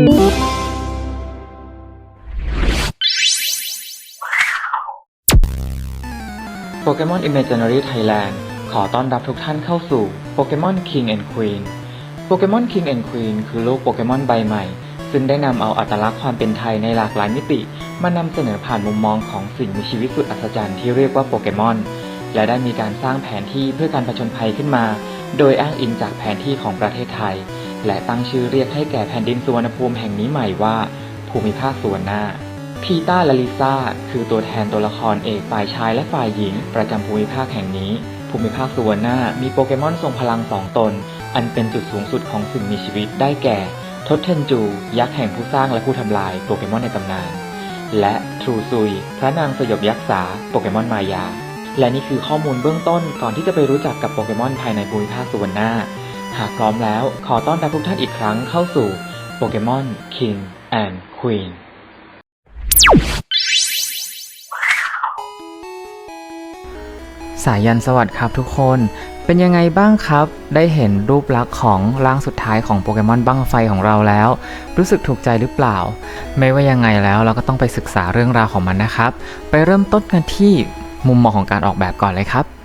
โปเกมอน Imaginary Thailand ขอต้อนรับทุกท่านเข้าสู่โปเกมอน King and Queen โปเกมอน King and Queen คือโลกโปเกมอนใบใหม่ ซึ่งได้นำเอาอัตลักษณ์ความเป็นไทยในหลากหลายมิติ มานำเสนอผ่านมุมมองของสิ่งมีชีวิตสุดอัศจรรย์ที่เรียกว่าโปเกมอน และได้มีการสร้างแผนที่เพื่อการผจญภัยขึ้นมา โดยอ้างอิงจากแผนที่ของประเทศไทย และตั้งชื่อเรียกให้แก่แผ่นดินสุวรรณภูมิแห่งนี้ใหม่ว่า ภูมิภาคสุวรรณาพีต้าและลิซ่าคือตัวแทนตัวละครเอกฝ่ายชายและฝ่ายหญิง ประจำภูมิภาคแห่งนี้ ภูมิภาคสุวรรณามีโปเกมอนทรงพลังสองตน อันเป็นจุดสูงสุดของสิ่งมีชีวิตได้แก่ทศเทนจู ยักษ์แห่งผู้สร้างและผู้ทำลายโปเกมอนในตำนาน และทรูซุย พระนางสยบยักษ์ษาโปเกมอนมายา และนี่คือข้อมูลเบื้องต้นก่อนที่จะไปรู้จักกับโปเกมอนภายในภูมิภาคสุวรรณา หากพร้อมแล้วขอต้อนรับทุกท่านอีกครั้งเข้าสู่โปเกมอน King and Queen สายันสวัสดีครับทุกคน เป็นยังไงบ้างครับ ได้เห็นรูปลักษณ์ของร่างสุดท้ายของโปเกมอนบั้งไฟของเราแล้ว รู้สึกถูกใจหรือเปล่า ไม่ว่ายังไงแล้วเราก็ต้องไปศึกษาเรื่องราวของมันนะครับ ไปเริ่มต้นกันที่มุมมองของการออกแบบก่อนเลยครับ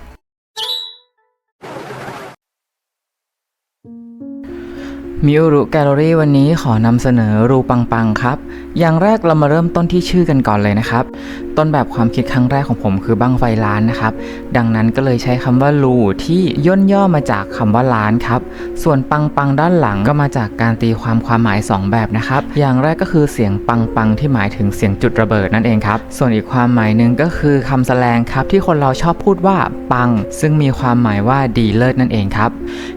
มิวรุแกลเลอรี่วันนี้ขอนำเสนอรูปังปังครับ อย่างแรกเรามาเริ่มต้นที่ชื่อกันก่อนเลยนะครับ ต้นแบบความคิดครั้งแรกของผมคือบั้งไฟล้านนะครับ ดังนั้นก็เลยใช้คำว่ารูที่ย่นย่อมาจากคำว่าล้านครับ ส่วนปังปังด้านหลังก็มาจากการตีความความหมาย 2 แบบนะครับ อย่างแรกก็คือเสียงปังปังที่หมายถึงเสียงจุดระเบิดนั่นเองครับ ส่วนอีกความหมายหนึ่งก็คือคำแสลงครับที่คนเราชอบพูดว่าปัง ซึ่งมีความหมายว่าดีเลิศนั่นเองครับ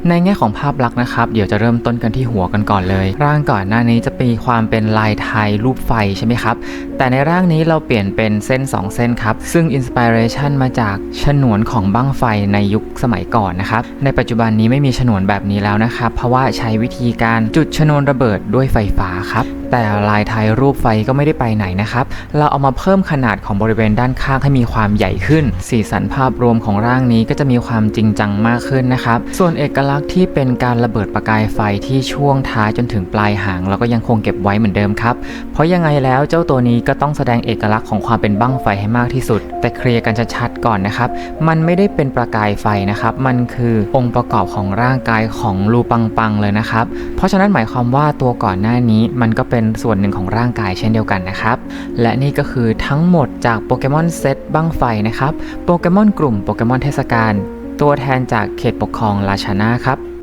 ในแง่ของภาพลักษณ์นะครับ เดี๋ยวจะเริ่มต้นกันที่หัวกันก่อนเลย ร่างก่อนหน้านี้จะมีความเป็นลายไทยรูปไฟใช่ไหมครับ แต่ในร่างนี้เราเปลี่ยนเป็นส้น 2 เส้นครับ ซึ่งอินสปิเรชันมาจากฉนวนของบั้งไฟในยุคสมัยก่อนนะครับ ในปัจจุบันนี้ไม่มีฉนวนแบบนี้แล้วนะครับ เพราะว่าใช้วิธีการจุดชนวนระเบิดด้วยไฟฟ้าครับ แต่ลายไทยรูปไฟก็ไม่ได้ไปไหนนะครับ เราเอามาเพิ่มขนาดของบริเวณด้านข้างให้มีความใหญ่ขึ้น สีสันภาพรวมของร่างนี้ก็จะมีความจริงจังมากขึ้นนะครับ ส่วนเอกลักษณ์ที่เป็นการระเบิดประกายไฟที่ช่วงท้ายจนถึงปลายหางเราก็ยังคงเก็บไว้เหมือนเดิมครับ เพราะยังไงแล้วเจ้าตัวนี้ก็ต้องแสดงเอกลักษณ์ของความเป็นบั้งไฟให้มากที่สุด แต่เคลียร์กันชัดๆก่อนนะครับ มันไม่ได้เป็นประกายไฟนะครับ มันคือองค์ประกอบของร่างกายของลูปังปังเลยนะครับ เพราะฉะนั้นหมายความว่าตัวก่อนหน้านี้มันก็เป็น็นส่วนหนึ่งของร่างกายเช่นเดียวกันนะครับ และนี่ก็คือทั้งหมดจากโปเกมอนเซตบั้งไฟนะครับ โปเกมอนกลุ่มโปเกมอนเทศกาลตัวแทนจากเขตปกครองราชานาครับ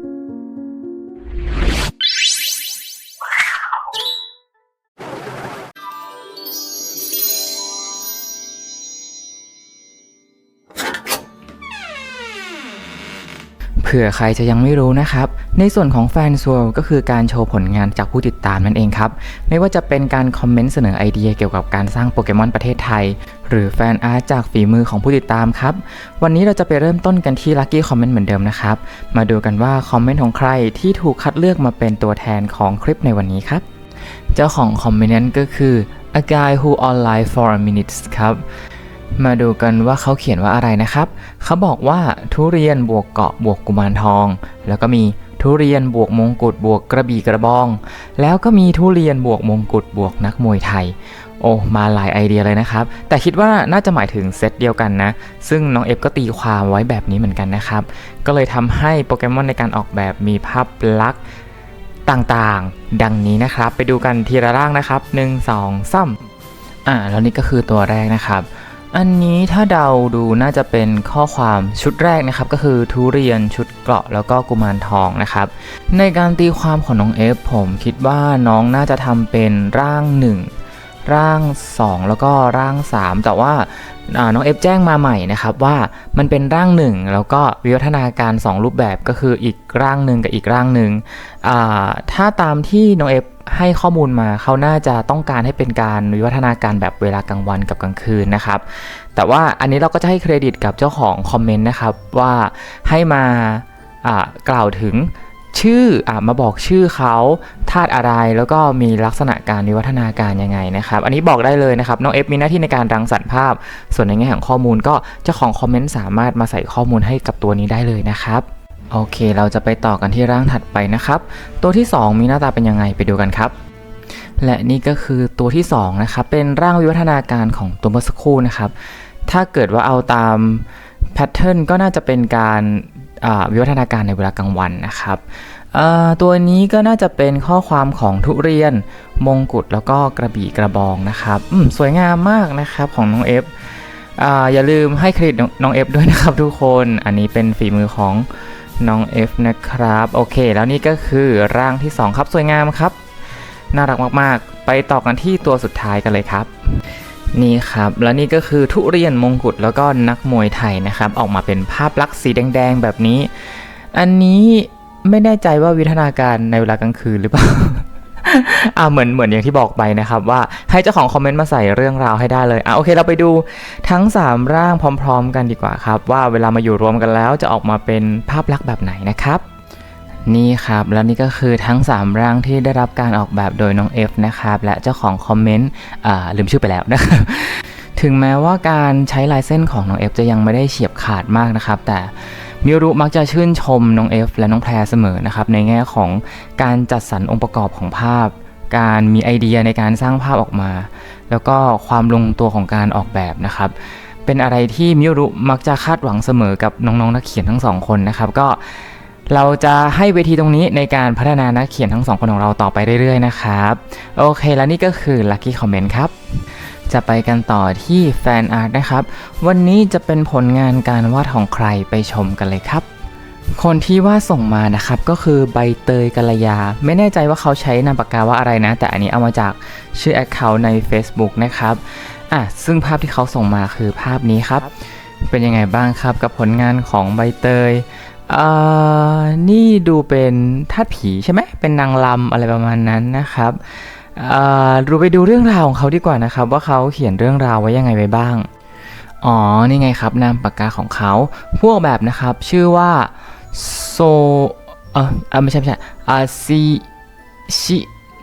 เผื่อใครจะยังไม่รู้นะครับ ในส่วนของแฟนซัวก็คือการโชว์ผลงานจากผู้ติดตามนั่นเองครับ ไม่ว่าจะเป็นการคอมเมนต์เสนอไอเดียเกี่ยวกับการสร้างโปเกมอนประเทศไทย หรือแฟนอาร์ตจากฝีมือของผู้ติดตามครับ วันนี้เราจะไปเริ่มต้นกันที่ลัคกี้คอมเมนต์เหมือนเดิมนะครับ มาดูกันว่าคอมเมนต์ของใครที่ถูกคัดเลือกมาเป็นตัวแทนของคลิปในวันนี้ครับ เจ้าของคอมเมนต์นั้นก็คือ a guy who online for a minute ครับ มาดูกันว่าเขาเขียนว่าอะไรนะครับ เขาบอกว่าทุเรียนบวกเกาะบวกกุมารทอง แล้วก็มีทุเรียนบวกมงกุฎบวกกระบี่กระบอง แล้วก็มีทุเรียนบวกมงกุฎบวกนักมวยไทย โอ้มาหลายไอเดียเลยนะครับ แต่คิดว่าน่าจะหมายถึงเซตเดียวกันนะ ซึ่งน้องเอฟก็ตีความไว้แบบนี้เหมือนกันนะครับ ก็เลยทำให้โปเกมอนในการออกแบบมีภาพลักษณ์ต่างๆ ดังนี้นะครับ ไปดูกันทีละร่างนะครับ 1 2 3อ่าแล้วนี่ก็คือตัวแรกนะครับ อันนี้ถ้าเดาดูน่าจะเป็นข้อความชุดแรกนะครับ ก็คือทุเรียนชุดเกราะแล้วก็กุมารทองนะครับ ในการตีความของน้องเอฟผมคิดว่าน้องน่าจะทำเป็นร่าง 1 ร่าง 2 แล้วก็ร่าง 3 แต่ว่าน้องเอฟแจ้งมาใหม่นะครับว่ามันเป็นร่าง1แล้วก็วิวัฒนาการ 2 รูปแบบก็คืออีกร่างหนึ่งกับอีกร่างหนึ่งถ้าตามที่น้องเอฟ ให้ข้อมูลมาเขาน่าจะต้องการให้เป็นการวิวัฒนาการแบบเวลากลางวันกับกลางคืนนะครับ แต่ว่าอันนี้เราก็จะให้เครดิตกับเจ้าของคอมเมนต์นะครับว่าให้มาอ่ากล่าวถึงชื่ออ่ามาบอกชื่อเขาธาตุอะไรแล้วก็มีลักษณะการวิวัฒนาการยังไงนะครับ อันนี้บอกได้เลยนะครับน้องเอฟมีหน้าที่ในการรังสรรค์ภาพ ส่วนในแง่ของข้อมูลก็เจ้าของคอมเมนต์สามารถมาใส่ข้อมูลให้กับตัวนี้ได้เลยนะครับ โอเค เราจะไปต่อกันที่ร่างถัดไปนะครับ ตัวที่ 2 มีหน้าตาเป็นยังไงไปดูกันครับ และนี่ก็คือตัวที่2นะครับ เป็นร่างวิวัฒนาการของตัวเมื่อสักครู่นะครับ ถ้าเกิดว่าเอาตามแพทเทิร์นก็น่าจะเป็นการวิวัฒนาการในเวลากลางวันนะครับตัวนี้ก็น่าจะเป็นข้อความของทุเรียน มงกุฎแล้วก็กระบี่กระบองนะครับอืมสวยงามมากนะครับของน้องเอฟออย่าลืมให้เครดิตน้องเอฟด้วยนะครับทุกคน อันนี้เป็นฝีมือของ น้องเอฟนะครับ โอเค แล้วนี่ก็คือร่างที่ 2 ครับสวยงามครับ น่ารักมากๆ ไปต่อกันที่ตัวสุดท้ายกันเลยครับ นี่ครับ แล้วนี่ก็คือทุเรียนมงกุฎแล้วก็นักมวยไทยนะครับ ออกมาเป็นภาพลักษณ์สีแดงๆแบบนี้ อันนี้ไม่แน่ใจว่าวิทนาการในเวลากลางคืนหรือเปล่า อ่าเหมือนเหมือนอย่างที่บอกไปนะครับว่าให้เจ้าของคอมเมนต์มาใส่เรื่องราวให้ได้เลยอะโอเคเราไปดูทั้ง 3 ร่างพร้อม ๆ กันดีกว่าครับ ว่าเวลามาอยู่รวมกันแล้วจะออกมาเป็นภาพลักษณ์แบบไหนนะครับ นี่ครับแล้วนี่ก็คือทั้ง 3 ร่างที่ได้รับการออกแบบโดยน้อง F นะครับและเจ้าของคอมเมนต์อ่าลืมชื่อไปแล้วนะครับถึงแม้ว่าการใช้ลายเส้นของน้อง F จะยังไม่ได้เฉียบขาดมากนะครับ แต่ มิรุมักจะชื่นชมน้อง F และน้องแพรเสมอนะครับในแง่ของการจัดสรรองค์ประกอบของภาพ การมีไอเดียในการสร้างภาพออกมา แล้วก็ความลงตัวของการออกแบบนะครับ เป็นอะไรที่มิรุมักจะคาดหวังเสมอกับน้องๆนักเขียนทั้งสองคนนะครับก็เราจะให้เวทีตรงนี้ในการพัฒนานักเขียนทั้งสองคนของเราต่อไปเรื่อยๆนะครับ โอเค แล้วนี่ก็คือ Lucky Comment ครับ จะไปกันต่อที่แฟนอาร์ตนะครับ วันนี้จะเป็นผลงานการวาดของใครไปชมกันเลยครับ คนที่วาดส่งมานะครับก็คือใบเตยกัลยา ไม่แน่ใจว่าเขาใช้นามปากกาว่าอะไรนะ แต่อันนี้เอามาจากชื่อ Account ใน Facebook นะครับอะซึ่งภาพที่เขาส่งมาคือภาพนี้ครับ เป็นยังไงบ้างครับกับผลงานของใบเตยเอ่อนี่ดูเป็นทาสผีใช่ไหมเป็นนางลำอะไรประมาณนั้นนะครับ เอ่อเราไปดูเรื่องราวของเขาดีกว่านะครับ ว่าเขาเขียนเรื่องราวไว้ยังไงไว้บ้าง อ๋อ นี่ไงครับนามปากกาของเขา พวกแบบนะครับ ชื่อว่าโซเออไม่ใช่ไม่ใช่อาซิชิ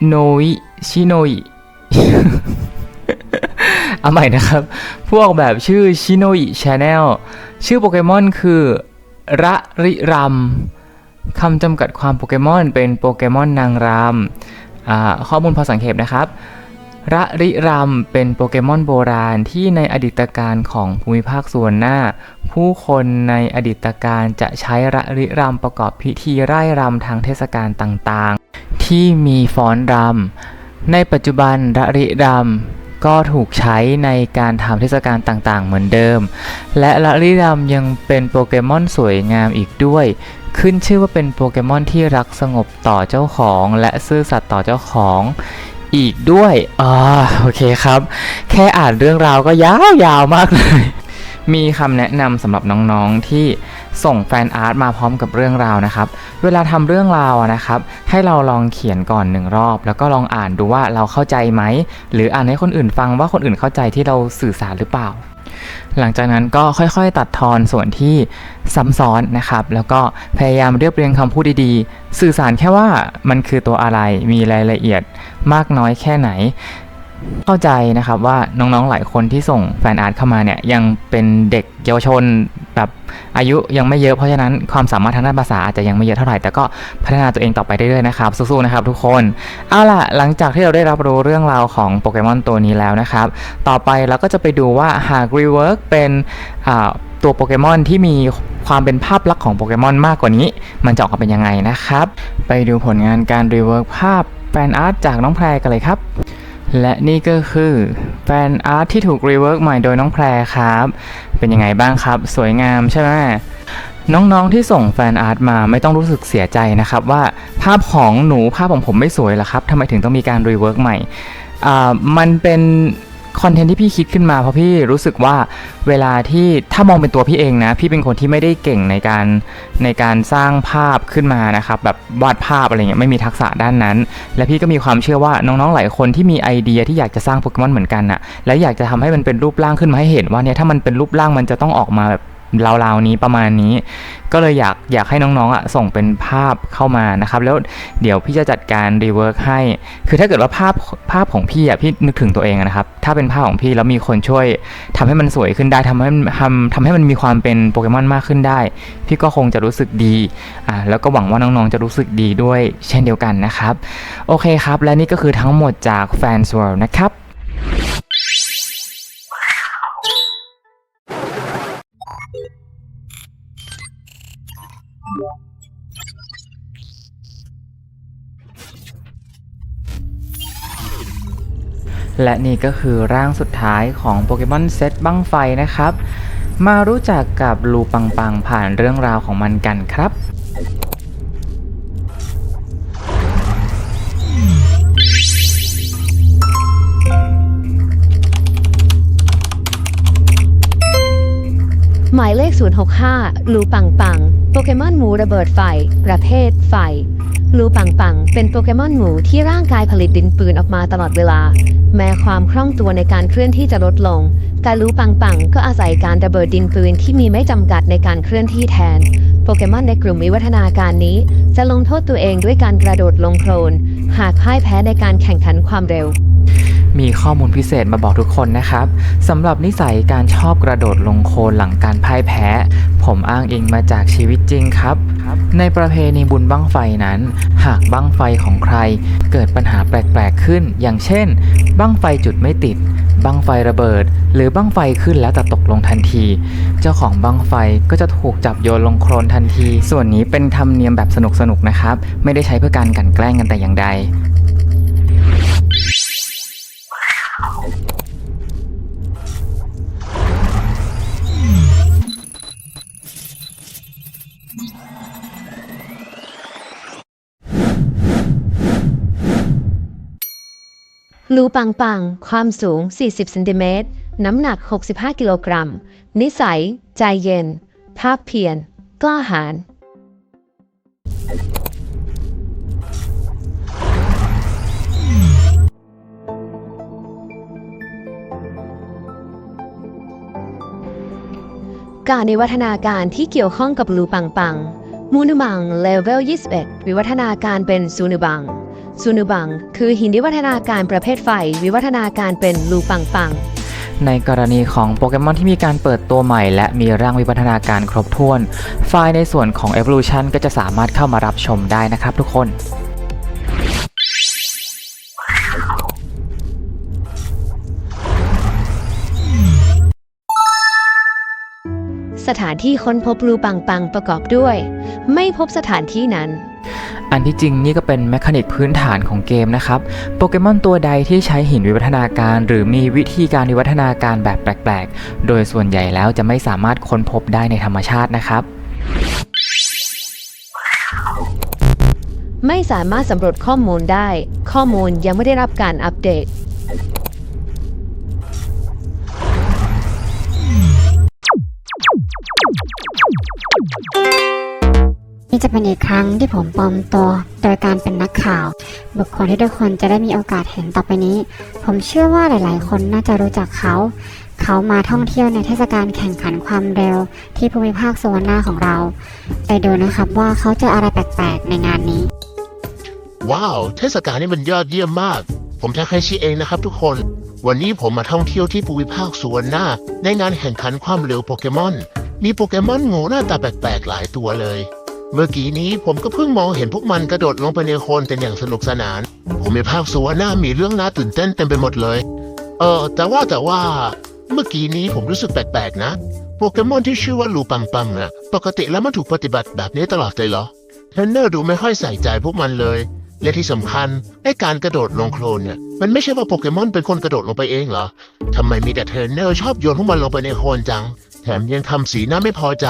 โนอิชิโนอิเอาใหม่นะครับ พวกแบบชื่อชิโนอิชาแนลชื่อโปเกมอนคือระริรำคำจำกัดความโปเกมอนเป็นโปเกมอนนางรำ ข้อมูลพอสังเขปนะครับ ระริรำเป็นโปเกมอนโบราณที่ในอดีตการของภูมิภาคส่วนหน้า ผู้คนในอดีตการจะใช้ระริรำประกอบพิธีไร่รำทางเทศกาลต่างๆ ที่มีฟ้อนรำในปัจจุบันระริรำ ก็ถูกใช้ในการทำเทศกาลต่างๆ เหมือนเดิม และละลิรำยังเป็นโปเกมอนสวยงามอีกด้วย ขึ้นชื่อว่าเป็นโปเกมอนที่รักสงบต่อเจ้าของ และซื่อสัตย์ต่อเจ้าของอีกด้วยอ่าโอเคครับ แค่อ่านเรื่องราวก็ยาวๆมากเลย มีคำแนะนำสำหรับน้องๆที่ส่งแฟนอาร์ตมาพร้อมกับเรื่องราวนะครับ เวลาทำเรื่องราวนะครับ ให้เราลองเขียนก่อนหนึ่งรอบ แล้วก็ลองอ่านดูว่าเราเข้าใจไหม หรืออ่านให้คนอื่นฟังว่าคนอื่นเข้าใจที่เราสื่อสารหรือเปล่า หลังจากนั้นก็ค่อยๆ ตัดทอนส่วนที่ซ้ำซ้อนนะครับ แล้วก็พยายามเรียบเรียงคำพูดดีๆ สื่อสารแค่ว่ามันคือตัวอะไร มีรายละเอียดมากน้อยแค่ไหน เข้าใจนะครับว่าน้องๆหลายคนที่ส่งแฟนอาร์ตเข้ามาเนี่ยยังเป็นเด็กเยาวชนแบบอายุยังไม่เยอะเพราะฉะนั้นความสามารถทางด้านภาษาอาจจะยังไม่เยอะเท่าไหร่แต่ก็พัฒนาตัวเองต่อไปเรื่อยๆนะครับสู้ๆนะครับทุกคนเอาล่ะหลังจากที่เราได้รับรู้เรื่องราวของโปเกมอนตัวนี้แล้วนะครับ ต่อไปเราก็จะไปดูว่าหาก Rework เป็นตัวโปเกมอนที่มีความเป็นภาพลักษณ์ของโปเกมอนมากกว่านี้ มันจะออกมาเป็นยังไงนะครับ ไปดูผลงานการ Rework ภาพแฟนอาร์ตจากน้องแพรกันเลยครับ และนี่ก็คือแฟนอาร์ตที่ถูกรีเวิร์กใหม่โดยน้องแพรครับ เป็นยังไงบ้างครับ สวยงามใช่ไหมน้องๆที่ส่งแฟนอาร์ตมาไม่ต้องรู้สึกเสียใจนะครับ ว่าภาพของหนูภาพของผมไม่สวยหรอครับทำไมถึงต้องมีการรีเวิร์กใหม่อ่ามันเป็น คอนเทนต์ที่พี่คิดขึ้นมาเพราะพี่รู้สึกว่าเวลาที่ถ้ามองเป็นตัวพี่เองนะ พี่เป็นคนที่ไม่ได้เก่งในการในการสร้างภาพขึ้นมานะครับแบบวาดภาพอะไรเงี้ยไม่มีทักษะด้านนั้น และพี่ก็มีความเชื่อว่าน้องๆหลายคนที่มีไอเดียที่อยากจะสร้างโปเกมอนเหมือนกันนะและอยากจะทำให้มันเป็นรูปร่างขึ้นมาให้เห็นว่าเนี่ยถ้ามันเป็นรูปร่างมันจะต้องออกมาแบบ ราวๆนี้ประมาณนี้ ก็เลยอยากอยากให้น้องๆอะส่งเป็นภาพเข้ามานะครับ แล้วเดี๋ยวพี่จะจัดการรีเวิร์กให้ คือถ้าเกิดว่าภาพภาพของพี่อะพี่นึกถึงตัวเองนะครับ ถ้าเป็นภาพของพี่แล้วมีคนช่วยทำให้มันสวยขึ้นได้ทำให้มันทำทำให้มันมีความเป็นโปเกมอนมากขึ้นได้ พี่ก็คงจะรู้สึกดีอ่าแล้วก็หวังว่าน้องๆจะรู้สึกดีด้วยเช่นเดียวกันนะครับ โอเคครับ และนี่ก็คือทั้งหมดจาก Fans World นะครับ และนี่ก็คือร่างสุดท้ายของโปเกมอนเซตบั้งไฟนะครับ มารู้จักกับลูปังปังผ่านเรื่องราวของมันกันครับ หมายเลข 065 ลูปังปัง โปเกมอนหมูระเบิดไฟ ประเภทไฟ ลูปังปัง เป็นโปเกมอนหมูที่ร่างกายผลิตดินปืนออกมาตลอดเวลา แม้ความคล่องตัวในการเคลื่อนที่จะลดลง แต่ลูปังปังก็อาศัยการระเบิดดินปืนที่มีไม่จำกัดในการเคลื่อนที่แทน โปเกมอนในกลุ่มวิวัฒนาการนี้ จะลงโทษตัวเองด้วยการกระโดดลงโคลน หากพ่ายแพ้ในการแข่งขันความเร็ว มีข้อมูลพิเศษมาบอกทุกคนนะครับสำหรับนิสัยการชอบกระโดดลงโคลนหลังการพ่ายแพ้ ผมอ้างอิงมาจากชีวิตจริงครับ ในประเพณีบุญบั้งไฟนั้น หากบั้งไฟของใคร เกิดปัญหาแปลกๆขึ้น อย่างเช่น บั้งไฟจุดไม่ติด บั้งไฟระเบิด หรือบั้งไฟขึ้นแล้วแต่ตกลงทันที เจ้าของบั้งไฟก็จะถูกจับโยนลงโคลนทันที ส่วนนี้เป็นธรรมเนียมแบบสนุกๆนะครับ ไม่ได้ใช้เพื่อการกลันแกล้งกันแต่อย่างใด ลูปังปัง ความสูง 40เซนติเมตร น้ำหนัก 65 กิโลกรัม นิสัย ใจเย็น ภาคเพียร กล้าหาญ การวิวัฒนาการที่เกี่ยวข้องกับลูปังปัง มูนุบังเลเวล 21 วิวัฒนาการเป็นซูนุบัง ซูนูบัง คือหินวิวัฒนาการประเภทไฟ วิวัฒนาการเป็นลูปังปัง ในกรณีของโปเกมอนที่มีการเปิดตัวใหม่ และมีร่างวิวัฒนาการครบถ้วน ไฟล์ในส่วนของ Evolution ก็จะสามารถเข้ามารับชมได้นะครับทุกคน ถานที่ค้นพบลูปังปังประกอบด้วย ไม่พบสถานที่นั้น อันที่จริงนี่ก็เป็นแมคานิกพื้นฐานของเกมนะครับ โปเกมอนตัวใดที่ใช้หินวิวัฒนาการ หรือมีวิธีการวิวัฒนาการแบบแปลกๆ โดยส่วนใหญ่แล้วจะไม่สามารถค้นพบได้ในธรรมชาตินะครับ ไม่สามารถสำรวจข้อมูลได้ ข้อมูลยังไม่ได้รับการอัปเดต จะเป็นอีกครั้งที่ผมปลอมตัว โดยการเป็นนักข่าว บุคคลที่ทุกคนจะได้มีโอกาสเห็นต่อไปนี้ ผมเชื่อว่าหลาย ๆ คนน่าจะรู้จักเขา เขามาท่องเที่ยวในเทศกาลแข่งขันความเร็ว ที่ภูมิภาคโซวานาของเรา ไปดูนะครับว่าเขาจออะไรแปลก ๆ ในงานนี้ ว้าว เทศกาลนี้มันยอดเยี่ยมมาก ผมทาเคชิเองนะครับทุกคน วันนี้ผมมาท่องเที่ยวที่ภูมิภาคสวนหน้า ในงานแข่งขันความเร็วโปเกมอน มีโปเกมอนงูหน้าตาแปลกๆหลายตัวเลย เมื่อกี้นี้ผมก็เพิ่งมองเห็นพวกมันกระโดดลงไปในโคลนกันอย่างสนุกสนานภูมิภาคสวนหน้ามีเรื่องน่าตื่นเต้นเต็มไปหมดเลย เออ แต่ว่าแต่ว่า เมื่อกี้นี้ผมรู้สึกแปลกๆนะ โปเกมอนที่ชื่อว่าลูปังปังอะปกติแล้วมันถูกปฏิบัติแบบนี้ตลอดเลยเหรอเทรนเนอร์ดูไม่ค่อยใส่ใจพวกมันเลย และที่สำคัญไอ้การกระโดดลงโคลนเนี่ย มันไม่ใช่ว่าโปเกมอนเป็นคนกระโดดลงไปเองเหรอทำไมมีแต่เทรนเนอร์ชอบโยนพวกมันลงไปในโคลนจัง แถมยังทำสีหน้าไม่พอใจ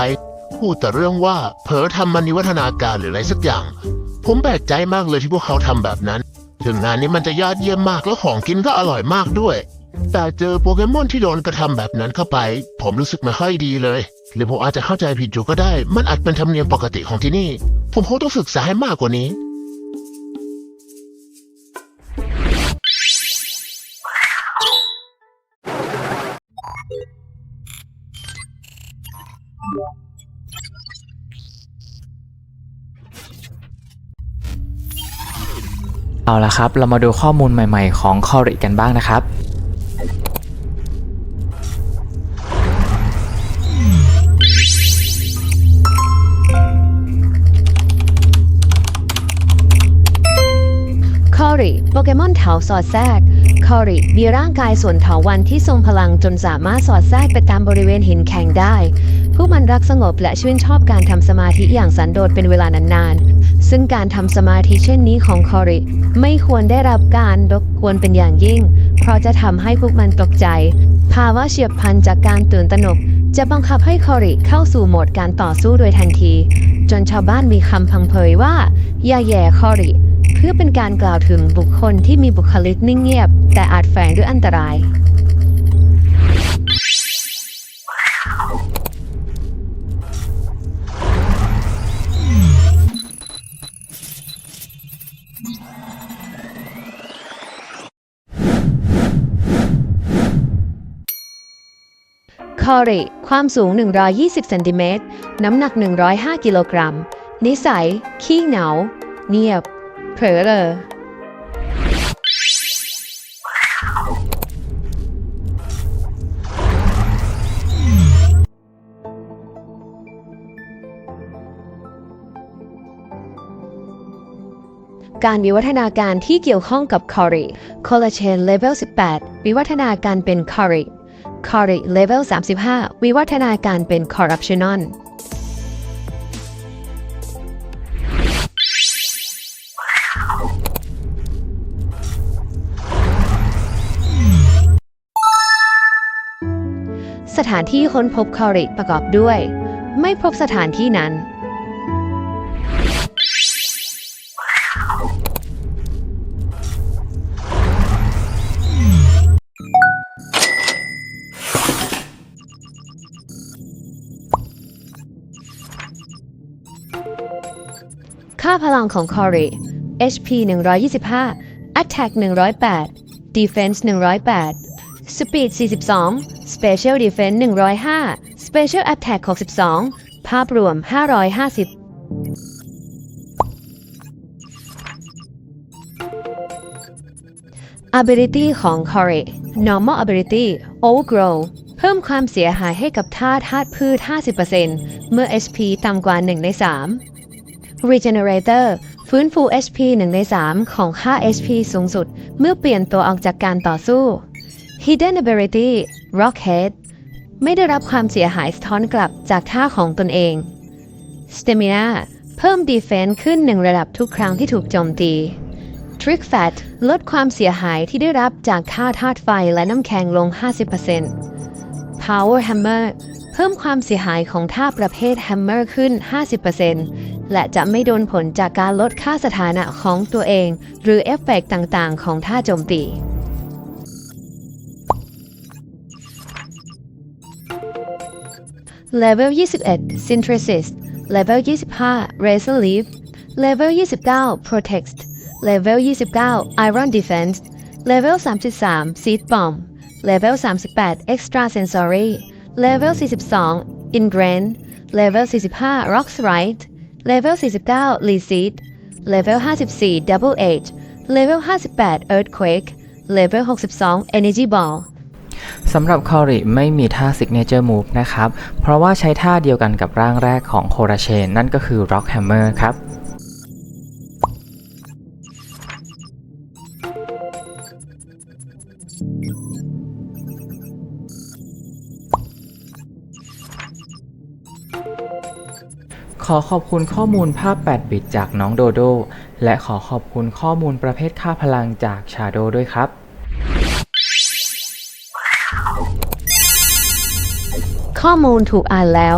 พูดแต่เรื่องว่าเผลอทำมันนิวัฒนาการหรืออะไรสักอย่าง ผมแปลกใจมากเลยที่พวกเขาทำแบบนั้น ถึงงานนี้มันจะยอดเยี่ยมมากแล้วของกินก็อร่อยมากด้วย แต่เจอโปเกมอนที่โดนกระทำแบบนั้นเข้าไป ผมรู้สึกไม่ค่อยดีเลย หรือผมอาจจะเข้าใจผิดอยู่ก็ได้ มันอาจเป็นธรรมเนียมปกติของที่นี่ ผมคงต้องศึกษาให้มากกว่านี้ เอาละครับ เรามาดูข้อมูลใหม่ๆ ของคอริกันบ้างนะครับ คอริโปเกมอนเถาสอดแทรก คอริมีร่างกายส่วนเถาวันที่ทรงพลังจนสามารถสอดแทรกไปตามบริเวณหินแข็งได้พวกมันรักสงบและชื่นชอบการทำสมาธิอย่างสันโดษเป็นเวลานานๆ ซึ่งการทำสมาธิเช่นนี้ของคอริไม่ควรได้รับการรบกวนเป็นอย่างยิ่ง เพราะจะทำให้พวกมันตกใจ ภาวะเฉียบพลันจากการตื่นตระหนก จะบังคับให้คอริเข้าสู่โหมดการต่อสู้โดยทันที จนชาวบ้านมีคำพังเพยว่าอย่าแย่คอริ เพื่อเป็นการกล่าวถึงบุคคลที่มีบุคลิกนิ่งเงียบ แต่อาจแฝงด้วยอันตราย อริ ความสูง 120 เซนติเมตร น้ำหนัก 105 กิโลกรัม นิสัย ขี้เหงา เงียบ เผลอเลอการวิวัฒนาการที่เกี่ยวข้องกับคอริโคลาเจนเลเวล 18 วิวัฒนาการเป็นคอริ คอริเลเวล35 วิวัฒนาการเป็นคอร์รัปชันอลสถานที่ค้นพบคอริประกอบด้วย ไม่พบสถานที่นั้น ค่าพลังของคอริ HP 125 Attack 108 Defense 108 Speed 42 Special Defense 105 Special Attack 62 ภาพรวม 550 Ability ของ c o r y Normal Ability Overgrow พิ่มความเสียหายให้กับธาตุธาตุพืช 50%เมื่อ HP ต่ำกว่า 1 ใน 3 Regenerator ฟื้นฟู HP 1 ใน 3 ของค่า HP สูงสุด เมื่อเปลี่ยนตัวออกจากการต่อสู้ Hidden Ability Rockhead ไม่ได้รับความเสียหายสะท้อนกลับจากท่าของตนเอง Stamina เพิ่ม Defense ขึ้น 1 ระดับทุกครั้งที่ถูกโจมตี Trick Fat ลดความเสียหายที่ได้รับจากค่าธาตุไฟและน้ำแข็งลง 50% Power Hammer เพิ่มความเสียหายของท่าประเภท Hammer ขึ้น 50%และจะไม่โดนผลจากการลดค่าสถานะของตัวเอง หรือเอฟเฟกต์ต่างๆ ของท่าโจมตี Level 21 Synthesis Level 25 Razor Leaf Level 29 Protect Level 29 Iron Defense Level 33 Seed Bomb Level 38 Extra Sensory Level 42 Ingrain Level 45 Rocks Right Level 49 Lead Seed Level 54 Double Edge Level 58 Earthquake Level 62 Energy Ball สำหรับคอริไม่มีท่า Signature Move นะครับ เพราะว่าใช้ท่าเดียวกันกับร่างแรกของโคราเชน นั่นก็คือ Rock Hammer ครับ ขอขอบคุณข้อมูลภาพ 8 บิตจากน้องโดโด และขอขอบคุณข้อมูลประเภทค่าพลังจากชาโดด้วยครับ ข้อมูลถูกอ่านแล้ว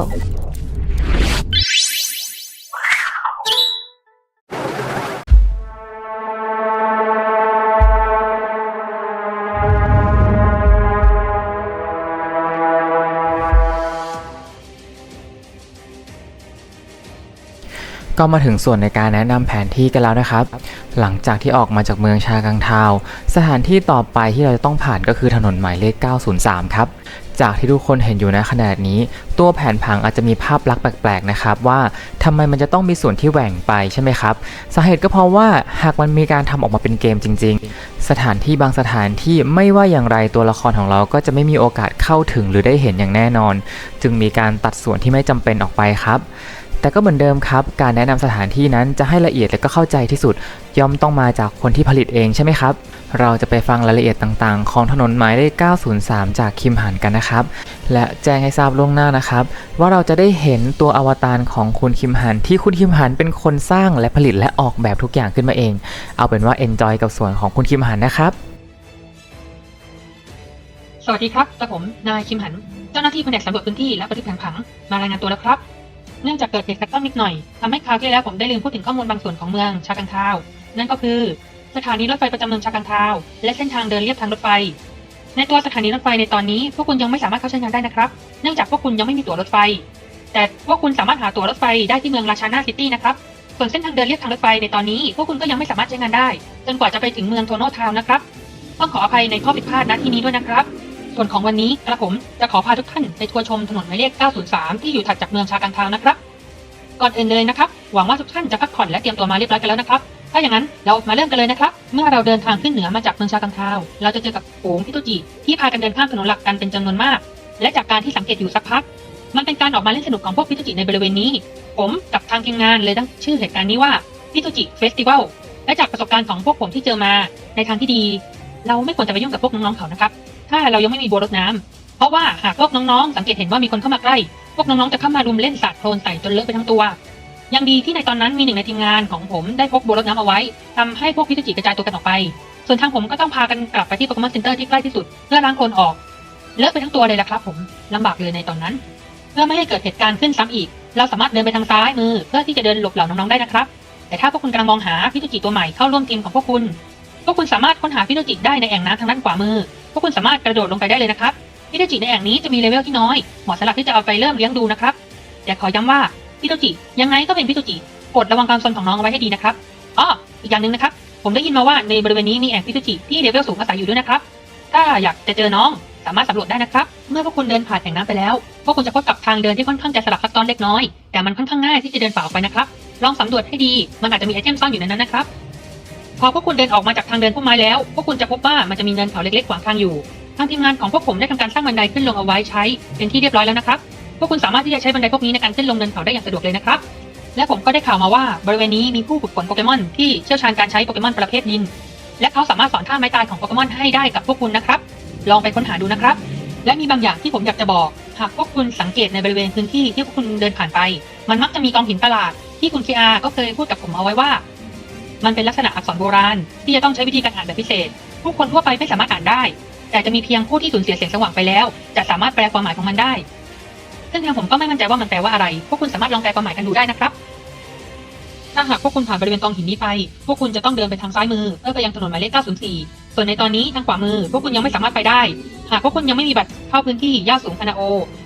ก็มาถึงส่วนในการแนะนำแผนที่กันแล้วนะครับ หลังจากที่ออกมาจากเมืองชากังทาว สถานที่ต่อไปที่เราจะต้องผ่านก็คือถนนหมายเลข 903 ครับ จากที่ทุกคนเห็นอยู่ในขนาดนี้ ตัวแผนผังอาจจะมีภาพลักษณ์แปลกๆนะครับว่าทำไมมันจะต้องมีส่วนที่แหว่งไปใช่ไหมครับ สาเหตุก็เพราะว่าหากมันมีการทำออกมาเป็นเกมจริง ๆ สถานที่บางสถานที่ไม่ว่าอย่างไรตัวละครของเราก็จะไม่มีโอกาสเข้าถึงหรือได้เห็นอย่างแน่นอน จึงมีการตัดส่วนที่ไม่จำเป็นออกไปครับ แต่ก็เหมือนเดิมครับ การแนะนำสถานที่นั้นจะให้ละเอียดและก็เข้าใจที่สุด ย่อมต้องมาจากคนที่ผลิตเองใช่ไหมครับ เราจะไปฟังรายละเอียดต่างๆ ของถนนหมายเลข 903 จากคิมหันกันนะครับ และแจ้งให้ทราบล่วงหน้านะครับ ว่าเราจะได้เห็นตัวอวตารของคุณคิมหัน ที่คุณคิมหันเป็นคนสร้างและผลิตและออกแบบทุกอย่างขึ้นมาเอง เอาเป็นว่า enjoy กับส่วนของคุณคิมหันนะครับ สวัสดีครับกระผมนายคิมหัน เจ้าหน้าที่แผนกสำรวจพื้นที่และบันทึกแผนผังมารายงานตัวแล้วครับ เนื่องจากเกิดเหตุขัดข้องนิดหน่อยทำให้คราวที่แล้วผมได้ลืมพูดถึงข้อมูลบางส่วนของเมืองชากังทาว นั่นก็คือ สถานีรถไฟประจำเมืองชากังทาว และเส้นทางเดินเลียบทางรถไฟ ในตัวสถานีรถไฟในตอนนี้พวกคุณยังไม่สามารถเข้าใช้งานได้นะครับ เนื่องจากพวกคุณยังไม่มีตั๋วรถไฟ แต่พวกคุณสามารถหาตั๋วรถไฟได้ที่เมืองราชานาซิตี้นะครับส่วนเส้นทางเดินเลียบทางรถไฟในตอนนี้พวกคุณก็ยังไม่สามารถใช้งานได้ จนกว่าจะไปถึงเมืองโทโนทาวน์นะครับต้องขออภัยในข้อผิดพลาดณที่นี้ด้วยนะครับ ส่วนของวันนี้กระผมจะขอพาทุกท่านไปทัวร์ชมถนนหมายเลข 903 ที่อยู่ถัดจากเมืองชากังทาวนะครับ ก่อนอื่นเลยนะครับ หวังว่าทุกท่านจะพักผ่อนและเตรียมตัวมาเรียบร้อยกันแล้วนะครับ ถ้าอย่างนั้นเรามาเริ่มกันเลยนะครับ เมื่อเราเดินทางขึ้นเหนือมาจากเมืองชากังทาว เราจะเจอกับฝูงพิโตจิที่พากันเดินข้ามถนนหลักกันเป็นจำนวนมาก และจากการที่สังเกตอยู่สักพัก มันเป็นการออกมาเล่นสนุกของพวกพิโตจิในบริเวณนี้ ผมกับทางทีมงานเลยตั้งชื่อเหตุการณ์นี้ว่าพิโตจิเฟสติวัล และจากประสบการณ์ของพวกผมที่เจอมาในทางที่ดี เราไม่ควรจะไปยุ่งกับพวกน้องๆเขานะครับ ถ้าเรายังไม่มีบัวรดน้ำเพราะว่าหากพวกน้องๆ สังเกตเห็นว่ามีคนเข้ามาใกล้ พวกน้องๆ จะเข้ามารุมเล่นสาดโคลนใส่จนเลอะไปทั้งตัว ยังดีที่ในตอนนั้นมีหนึ่งในทีมงานของผมได้พกบัวรดน้ำเอาไว้ทำให้พวกพิจิจิกระจายตัวกันออกไป ส่วนทางผมก็ต้องพากันกลับไปที่โปเกมอนเซ็นเตอร์ที่ใกล้ที่สุดเพื่อล้างโคลนออก เลอะไปทั้งตัวเลยละครับ ผมลำบากเลยในตอนนั้น เพื่อไม่ให้เกิดเหตุการณ์ขึ้นซ้ำอีก เราสามารถเดินไปทางซ้ายมือ เพื่อที่จะเดินหลบเหล่าน้องๆ ได้นะครับ แต่ถ้าพวกคุณกำลังมองหาพิจิจิตัวใหม่เข้าร่วมทีมของพวกคุณ พวกคุณสามารถค้นหาพิจิจิได้ในแอ่งน้ำทางด้านขวามือพ วกคุณสามารถกระโดดลงไปได้เลยนะครับพิโตจิในแอ่งนี้จะมีเลเวลที่น้อย เหมาะสำหรับที่จะเอาไปเริ่มเลี้ยงดูนะครับ แต่ขอย้ำว่าพิโตจิยังไงก็เป็นพิโตจิโปรดระวังความซนของน้องเอาไว้ให้ดีนะครับอ้ออีกอย่างหนึ่งนะครับ ผมได้ยินมาว่าในบริเวณนี้มีแอ่งพิโตจิที่เลเวลสูงอาศัยอยู่ด้วยนะครับ ถ้าอยากจะเจอน้องสามารถสำรวจได้นะครับ เมื่อพวกคุณเดินผ่านแอ่งน้ำไปแล้ว พวกคุณจะพบกับทางเดินที่ค่อนข้างจะสลับซับซ้อนเล็กน้อย แต่มันค่อนข้างง่ายที่จะเดินฝ่าออกไปนะครับ ลองสำรวจให้ดี มันอาจจะมีไอเทมซ่อนอยู่ในนั้นนะครับ พอพวกคุณเดินออกมาจากทางเดินพุ่มไม้แล้ว พวกคุณจะพบว่ามันจะมีเนินเขาเล็กๆขวางทางอยู่ ทางทีมงานของพวกผมได้ทำการสร้างบันไดขึ้นลงเอาไว้ใช้ เป็นที่เรียบร้อยแล้วนะครับ พวกคุณสามารถที่จะใช้บันไดพวกนี้ในการขึ้นลงเนินเขาได้อย่างสะดวกเลยนะครับ และผมก็ได้ข่าวมาว่าบริเวณนี้มีผู้ฝึกฝนโปเกมอนที่เชี่ยวชาญการใช้โปเกมอนประเภทดิน และเขาสามารถสอนท่าไม้ตายของโปเกมอนให้ได้กับพวกคุณนะครับ ลองไปค้นหาดูนะครับ และมีบางอย่างที่ผมอยากจะบอก หากพวกคุณสังเกตในบริเวณพื้นที่ที่พวกคุณเดินผ่านไป มันมักจะมีกองหินประหลาดที่คุณเคอาก็เคยพูดกับผมเอาไว้ว่า มันเป็นลักษณะอักษรโบราณ ที่จะต้องใช้วิธีการอ่านแบบพิเศษ ผู้คนทั่วไปไม่สามารถอ่านได้ แต่จะมีเพียงผู้ที่สูญเสียเสียงสว่างไปแล้ว จะสามารถแปลความหมายของมันได้ ซึ่งทางผมก็ไม่มั่นใจว่ามันแปลว่าอะไร พวกคุณสามารถลองแปลความหมายกันดูได้นะครับ ถ้าหากพวกคุณผ่านบริเวณกองหินนี้ไป พวกคุณจะต้องเดินไปทางซ้ายมือเพื่อไปยังถนนหมายเลข 904 ส่วนในตอนนี้ทางขวามือ พวกคุณยังไม่สามารถไปได้ หากพวกคุณยังไม่มีบัตรเข้าพื้นที่ย่าสูงคานาโอ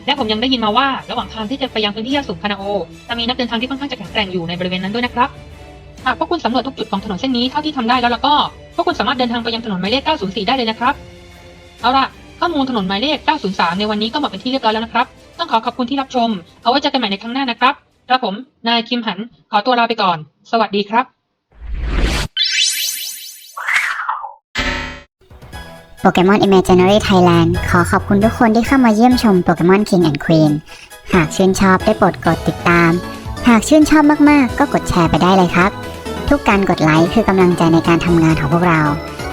และผมยังได้ยินมาว่า ระหว่างทางที่จะไปยังพื้นที่ย่าสูงคานาโอ จะมีนักเดินทางที่ค่อนข้างจะแข็งแกร่งอยู่ในบริเวณนั้นด้วยนะครับ หากพวกคุณสำรวจทุกจุดของถนนเส้นนี้เท่าที่ทำได้แล้วแล้วก็พวกคุณสามารถเดินทางไปยังถนนหมายเลข 904 ได้เลยนะครับ เอาล่ะ ข้อมูลถนนหมายเลข 903 ในวันนี้ก็หมดเป็นที่เรียบร้อยแล้วนะครับ ต้องขอขอบคุณที่รับชม เอาไว้เจอกันใหม่ในครั้งหน้านะครับกระผม นายคิมหัน ขอตัวลาไปก่อน สวัสดีครับ โปเกมอน Imaginary Thailand ขอขอบคุณทุกคนที่เข้ามาเยี่ยมชมโปเกมอน King and Queen หากชื่นชอบได้โปรดกดติดตาม หากชื่นชอบมาก ๆ ก็กดแชร์ไปได้เลยครับ ทุกการกดไลค์คือกำลังใจในการทำงานของพวกเรา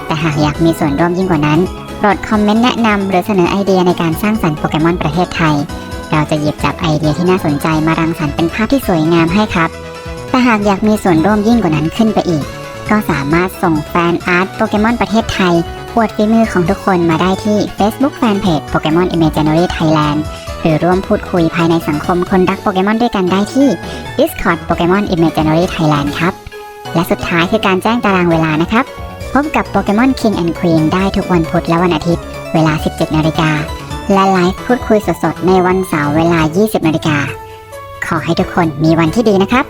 แต่หากอยากมีส่วนร่วมยิ่งกว่านั้นโปรดคอมเมนต์แนะนำหรือเสนอไอเดียในการสร้างสรรค์โปเกมอนประเทศไทย เราจะหยิบจับไอเดียที่น่าสนใจมารังสรรค์เป็นภาพที่สวยงามให้ครับ แต่หากอยากมีส่วนร่วมยิ่งกว่านั้นขึ้นไปอีก ก็สามารถส่งแฟนอาร์ตโปเกมอนประเทศไทยอวดฝีมือของทุกคนมาได้ที่ Facebook Fanpage Pokemon Imaginary Thailand หรือร่วมพูดคุยภายในสังคมคนรักโปเกมอนด้วยกันได้ที่ Discord Pokemon Imaginary Thailand ครับ และสุดท้ายคือการแจ้งตารางเวลานะครับ พบกับโปเกมอน King and Queen ได้ทุกวันพุธและวันอาทิตย์ เวลา 17 นาฬิกา และไลฟ์พูดคุยสดๆ ในวันเสาร์เวลา 20 นาฬิกา ขอให้ทุกคนมีวันที่ดีนะครับ